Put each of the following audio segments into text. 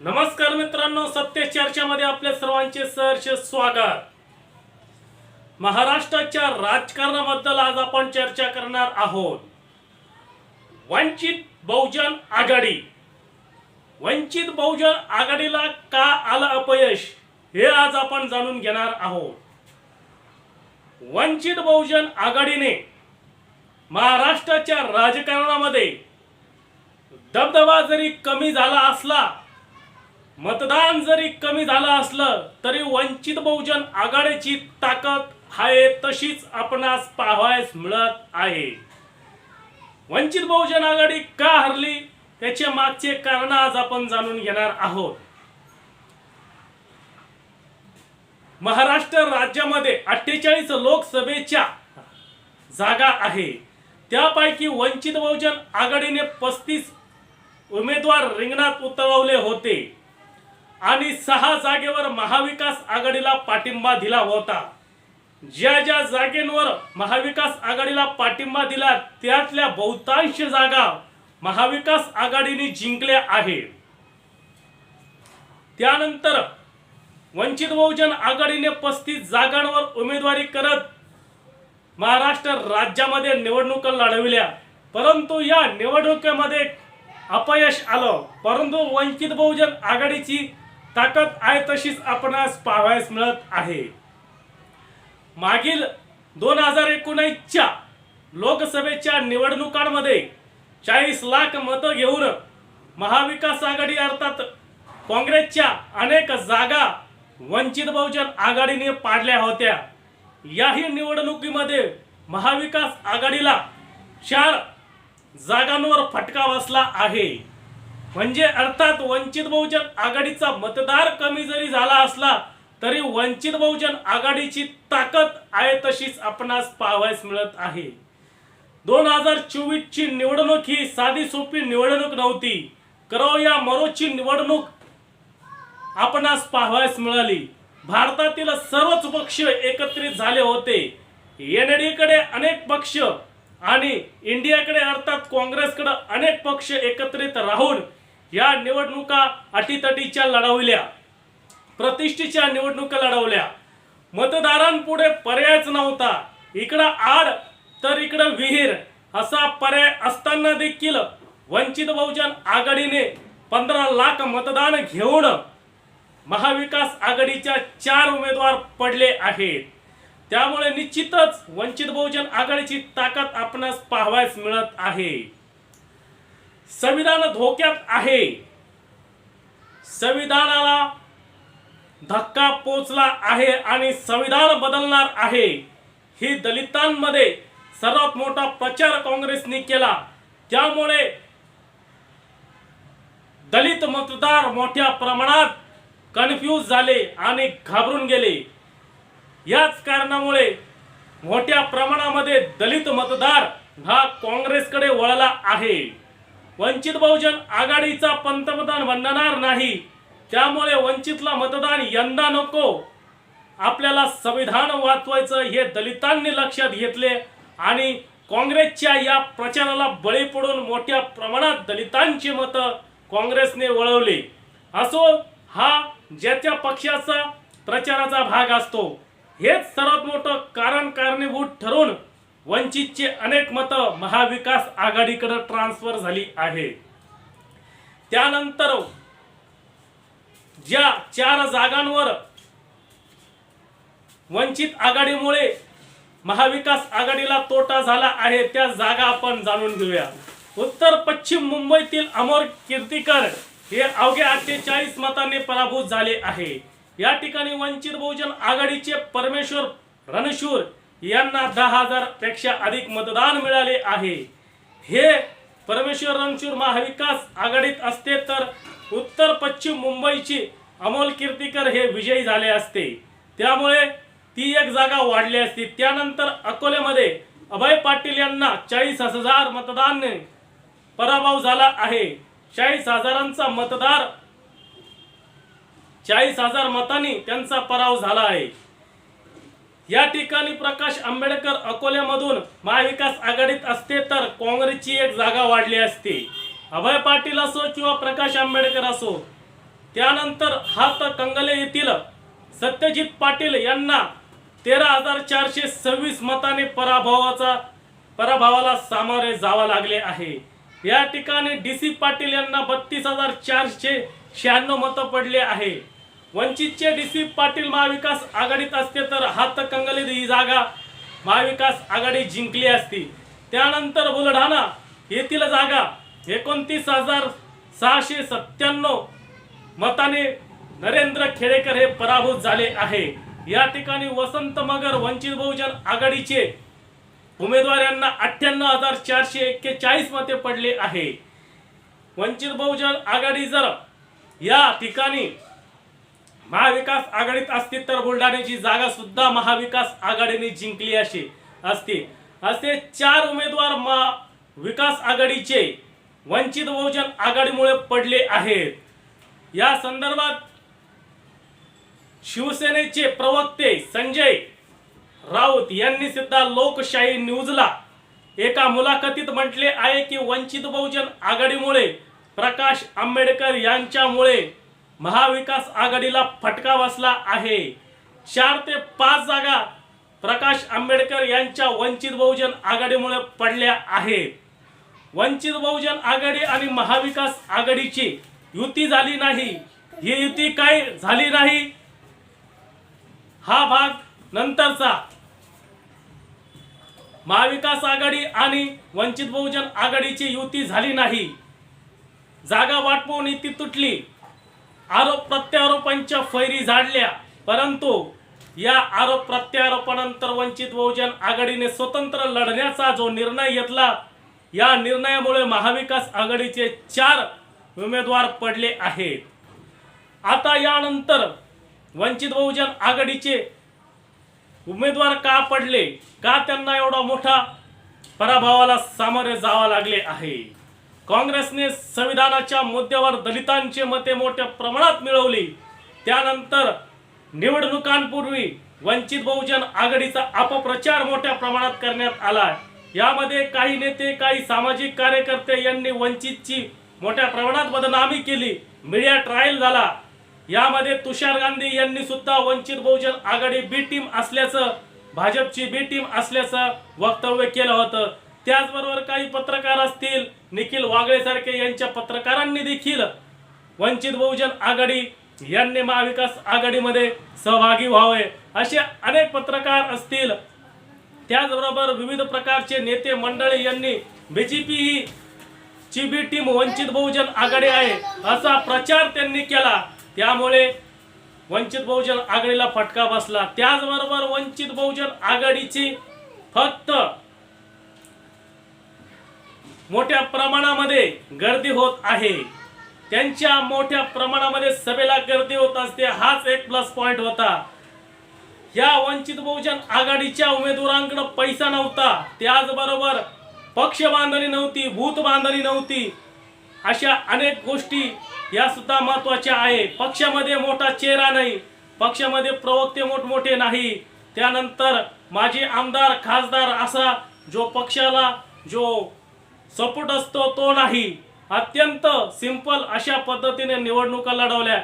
नमस्कार मित्रांनो सत्य चर्चामध्ये आपल्या सर्वांचे सहर्ष स्वागत. महाराष्ट्राच्या राजकारणाबद्दल आज आपण चर्चा करणार आहोत. वंचित बहुजन आघाडी. वंचित बहुजन आघाडीला का आलं अपयश हे आज आपण जाणून घेणार आहोत. वंचित बहुजन आघाडीने महाराष्ट्राच्या राजकारणामध्ये दबदबा जरी कमी झाला असला मतदान जरी कमी झालं असलं तरी वंचित बहुजन आघाडीची ताकद आहे तशीच आपणास पाहायस मिळत आहे. वंचित बहुजन आघाडी का हरली त्याच्या मागचे कारण आज आपण जाणून घेणार आहोत. महाराष्ट्र राज्यामध्ये अठ्ठेचाळीस लोकसभेच्या जागा आहे. त्यापैकी वंचित बहुजन आघाडीने पस्तीस उमेदवार रिंगणात उतरवले होते. आणि सहा जागेवर महाविकास आघाडीला पाठिंबा दिला होता. ज्या ज्या जागेंवर महाविकास आघाडीला पाठिंबा दिला त्यातल्या बहुतांश जागा महाविकास आघाडीने जिंकल्या आहेत. त्यानंतर वंचित बहुजन आघाडीने पस्तीस जागांवर उमेदवारी करत महाराष्ट्र राज्यामध्ये निवडणुका लढविल्या. परंतु या निवडणुकीमध्ये अपयश आलं. परंतु वंचित बहुजन आघाडीची ताकद आहे तशीच आपणास पाहावयास मिळत आहे. मागील दोन हजार एकोणीसच्या लोकसभेच्या निवडणुकांमध्ये चाळीस लाख मतं घेऊन महाविकास आघाडी अर्थात काँग्रेसच्या अनेक जागा वंचित बहुजन आघाडीने पाडल्या होत्या. याही निवडणुकीमध्ये महाविकास आघाडीला चार जागांवर फटका बसला आहे. म्हणजे अर्थात वंचित बहुजन आघाडीचा मतदार कमी जरी झाला असला तरी वंचित बहुजन आघाडीची ताकद आहे तशीच आपणास पाहावयास मिळत आहे. दोन हजार चोवीस ची निवडणूक ही साधी सोपी निवडणूक नव्हती. करो या मरोची निवडणूक आपणास पाहावयास मिळाली. भारतातील सर्वच पक्ष एकत्रित झाले होते. एनडीकडे कडे अनेक पक्ष आणि इंडियाकडे अर्थात काँग्रेसकडे अनेक पक्ष एकत्रित राहून या निवडणुका अटीतटीच्या लढवल्या. प्रतिष्ठेच्या निवडणुका लढवल्या. मतदारांपुढे पर्यायच नव्हता. इकडं आड तर इकडं विहीर असा पर्याय असताना देखील वंचित बहुजन आघाडीने पंधरा लाख मतदान घेऊन महाविकास आघाडीच्या चार उमेदवार पडले आहेत. त्यामुळे निश्चितच वंचित बहुजन आघाडीची ताकद आपणास पाहावयास मिळत आहे. संविधान धोक्यात आहे. संविधानाला धक्का पोचला आहे आणि संविधान बदलणार आहे. ही दलितांमध्ये सर्वात मोठा प्रचार काँग्रेसने केला. त्यामुळे दलित मतदार मोठ्या प्रमाणात कन्फ्यूज झाले आणि घाबरून गेले. याच कारणामुळे मोठ्या प्रमाणामध्ये दलित मतदार हा काँग्रेसकडे वळला आहे. वंचित बहुजन आघाडीचा पंतप्रधान बनणार नाही. त्यामुळे वंचितला मतदान यंदा नको. आपल्याला संविधान वाचवायचं हे दलितांनी लक्षात घेतले आणि काँग्रेसच्या या प्रचाराला बळी पडून मोठ्या प्रमाणात दलितांची मतं काँग्रेसने वळवली. असो हा ज्याच्या पक्षाचा प्रचाराचा भाग असतो. हेच सर्वात मोठं कारण कारणीभूत ठरून वंचितचे अनेक मतं महाविकास आघाडीकडे ट्रान्सफर झाली आहे. त्यानंतर ज्या चार जागांवर वंचित आघाडीमुळे महाविकास आघाडीला तोटा झाला आहे त्या जागा आपण जाणून घेऊया. उत्तर पश्चिम मुंबईतील अमोर कीर्तीकर हे अवघ्या अठ्ठेचाळीस मतांनी पराभूत झाले आहे. या ठिकाणी वंचित बहुजन आघाडीचे परमेश्वर रणशूर यांना दहा हजारपेक्षा अधिक मतदान मिळाले आहे. हे परमेश्वर रणशूर महाविकास आघाडीत असते तर उत्तर पश्चिम मुंबईची अमोल कीर्तीकर हे विजयी झाले असते. त्यामुळे ती एक जागा वाढली असती. त्यानंतर अकोल्यामध्ये अभय पाटील यांना चाळीस हजार मतदान पराभव झाला आहे. चाळीस हजारांचा मतदार चाळीस हजार मतांनी त्यांचा पराभव झाला आहे. या ठिकाणी प्रकाश आंबेडकर अकोल्यामधून महाविकास आघाडीत असते तर काँग्रेसची एक जागा वाढली असती. अभय पाटील असो किंवा प्रकाश आंबेडकर असो त्यानंतर हातकंगले येथील सत्यजित पाटील यांना तेरा हजार चारशे सव्वीस मताने पराभवाचा पराभवाला सामोरे जावं लागले आहे. या ठिकाणी डी सी पाटील यांना बत्तीस हजार चारशे शहाण्णव मतं पडले आहे. वंचितचे डी सी पाटील महाविकास आघाडीत असते तर हातकंगले ही जागा. महाविकास आघाडी जिंकली असती. त्यानंतर बुलढाणा येथील जागा एकोणतीस हजार सहाशे सत्त्याण्णव मताने नरेंद्र खेडेकर हे पराभूत झाले आहे. या ठिकाणी वसंत मगर वंचित बहुजन आघाडीचे उमेदवार यांना अठ्ठ्याण्णव हजार चारशे एक्केचाळीस मते पडले आहे. वंचित बहुजन आघाडी जर या ठिकाणी महाविकास आघाडीत असती तर बुलढाण्याची जागा सुद्धा महाविकास आघाडीने जिंकली अशी असती. असे चार उमेदवार महा विकास आघाडीचे वंचित बहुजन आघाडीमुळे पडले आहेत. या संदर्भात शिवसेनेचे प्रवक्ते संजय राऊत यांनी सुद्धा लोकशाही न्यूजला एका मुलाखतीत म्हटले आहे की वंचित बहुजन आघाडीमुळे प्रकाश आंबेडकर यांच्यामुळे महाविकास आघाडीला फटका बसला आहे. चार ते पाच जागा प्रकाश आंबेडकर यांच्या वंचित बहुजन आघाडीमुळे पडल्या आहेत. वंचित बहुजन आघाडी आणि महाविकास आघाडीची युती झाली नाही. ही युती काय झाली नाही? हा भाग नंतरचा. महाविकास आघाडी आणि वंचित बहुजन आघाडीची युती झाली नाही. जागा वाटपून ती तुटली. आरोप प्रत्यारोपांच्या फैरी झाडल्या. परंतु या आरोप प्रत्यारोपानंतर वंचित बहुजन आघाडीने स्वतंत्र लढण्याचा जो निर्णय घेतला या निर्णयामुळे महाविकास आघाडीचे चार उमेदवार पडले आहेत. आता यानंतर वंचित बहुजन आघाडीचे उमेदवार का पडले? का त्यांना एवढा मोठा पराभवाला सामोरे जावं लागले आहे? काँग्रेसने संविधानाच्या मुद्द्यावर दलितांची मते मोठ्या प्रमाणात मिळवली. त्यानंतर निवडणुकांपूर्वी वंचित बहुजन आघाडीचा अपप्रचार मोठ्या प्रमाणात करण्यात आला यामध्ये काही नेते काही सामाजिक कार्यकर्ते यांनी वंचितची मोठ्या प्रमाणात बदनामी केली. मीडिया ट्रायल झाला. यामध्ये तुषार गांधी यांनी सुद्धा वंचित बहुजन आघाडी बी टीम असल्याचं भाजपची बी टीम असल्याचं वक्तव्य केलं होतं. त्याचबरोबर काही पत्रकार असतील निखिल वागळे सारखे यांच्या पत्रकारांनी देखील वंचित बहुजन आघाडी यांनी महाविकास आघाडीमध्ये सहभागी व्हावे. असे अनेक पत्रकार असतील. त्याचबरोबर विविध प्रकारचे नेते मंडळी यांनी बीजेपी ही ची बी टीम वंचित बहुजन आघाडी आहे असा प्रचार त्यांनी केला. त्यामुळे वंचित बहुजन आघाडीला फटका बसला. त्याचबरोबर वंचित बहुजन आघाडीची फक्त मोठ्या प्रमाणामध्ये गर्दी होत आहे. त्यांच्या मोठ्या प्रमाणामध्ये सभेला गर्दी होत असते. हाच एक प्लस पॉइंट होता. या वंचित बहुजन आघाडीच्या उमेदवारांकडे पैसा नव्हता. त्याचबरोबर पक्ष बांधणी नव्हती भूत बांधणी नव्हती. अशा अनेक गोष्टी या सुद्धा महत्त्वाच्या आहे. पक्षामध्ये मोठा चेहरा नाही. पक्षामध्ये प्रवक्ते मोठमोठे नाही. त्यानंतर माजी आमदार खासदार असा जो पक्षाला जो सपोर्ट असतो तो नाही. अत्यंत सिंपल अशा पद्धतीने निवडणुका लढवल्या.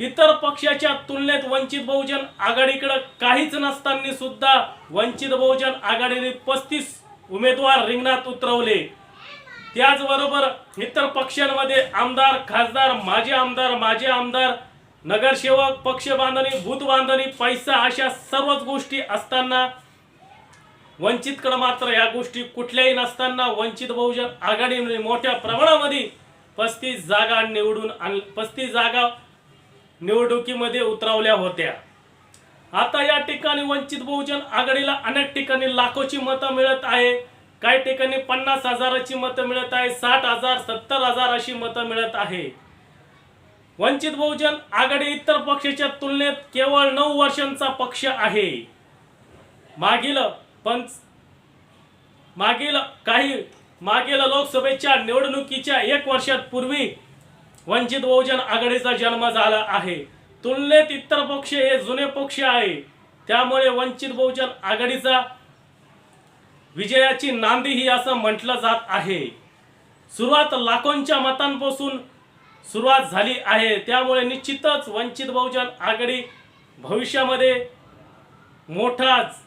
इतर पक्षाच्या तुलनेत वंचित बहुजन आघाडीकडे काहीच नसताना सुद्धा वंचित बहुजन आघाडीने पस्तीस उमेदवार रिंगणात उतरवले. त्याचबरोबर इतर पक्षांमध्ये आमदार खासदार माजी आमदार माजी आमदार नगरसेवक पक्ष बांधणी भूत बांधणी पैसा अशा सर्वच गोष्टी असताना वंचितकडे मात्र या गोष्टी कुठल्याही नसताना वंचित बहुजन आघाडीने म्हणजे मोठ्या प्रमाणामध्ये पस्तीस जागा निवडून आण पस्तीस जागा निवडणुकीमध्ये उतरवल्या होत्या. आता या ठिकाणी वंचित बहुजन आघाडीला अनेक ठिकाणी लाखोची मतं मिळत आहे. काही ठिकाणी पन्नास हजाराची मतं मिळत आहे. साठ हजार सत्तर हजार अशी मतं मिळत आहे. वंचित बहुजन आघाडी इतर पक्षाच्या तुलनेत केवळ नऊ वर्षांचा पक्ष आहे. मागील पण मागील काही मागील लोकसभेच्या निवडणुकीच्या एक वर्षात पूर्वी वंचित बहुजन आघाडीचा जन्म झाला आहे. तुलनेत इतर पक्ष हे जुने पक्ष आहे. त्यामुळे वंचित बहुजन आघाडीचा विजयाची नांदी ही असं म्हटलं जात आहे. सुरुवात लाखोंच्या मतांपासून सुरुवात झाली आहे. त्यामुळे निश्चितच वंचित बहुजन आघाडी भविष्यामध्ये मोठाच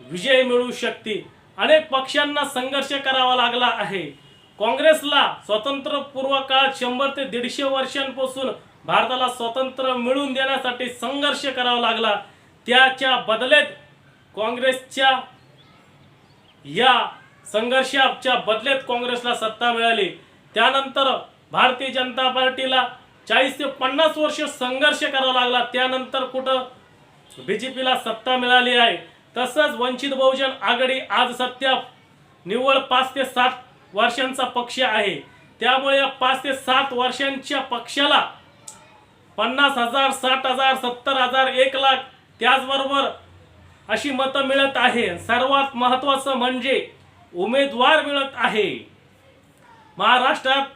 विजय मिळू शकते अनेक पक्षांना संघर्ष करावा लागला आहे. काँग्रेसला स्वातंत्र्यपूर्व काळात शंभर ते दीडशे वर्षांपासून भारताला स्वातंत्र्य मिळवून देण्यासाठी संघर्ष करावा लागला. त्याच्या बदलेत काँग्रेसच्या या संघर्षाच्या बदलेत काँग्रेसला सत्ता मिळाली. त्यानंतर भारतीय जनता पार्टीला चाळीस ते पन्नास वर्ष संघर्ष करावा लागला. त्यानंतर कुठं? बीजेपीला सत्ता मिळाली आहे. तसंच वंचित बहुजन आघाडी आज सत्या निव्वळ पाच ते सात वर्षांचा पक्ष आहे. त्यामुळे या पाच ते सात वर्षांच्या पक्षाला पन्नास हजार साठ हजार सत्तर हजार एक लाख त्याचबरोबर अशी मतं मिळत आहे. सर्वात महत्वाचं म्हणजे उमेदवार मिळत आहे. महाराष्ट्रात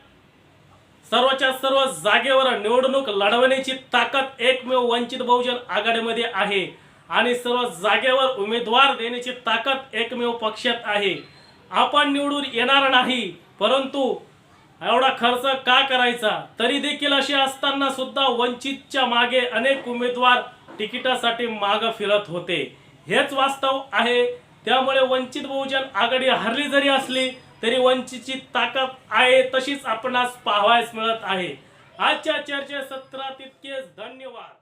सर्वच्या सर्व जागेवर निवडणूक लढवण्याची ताकद एकमेव वंचित बहुजन आघाडीमध्ये आहे. आणि सर्व जागेवर उमेदवार देण्याची ताकद एकमेव पक्षात आहे. आपण निवडून येणार नाही परंतु एवढा खर्च का करायचा? तरी देखील असे असताना सुद्धा वंचितच्या मागे अनेक उमेदवार तिकिटासाठी माग फिरत होते. हेच वास्तव आहे. त्यामुळे वंचित बहुजन आघाडी हरली जरी असली तरी वंचितची ताकद आहे तशीच आपणास पाहावयास मिळत आहे. आजच्या चर्चेसत्रात इतकेच. धन्यवाद.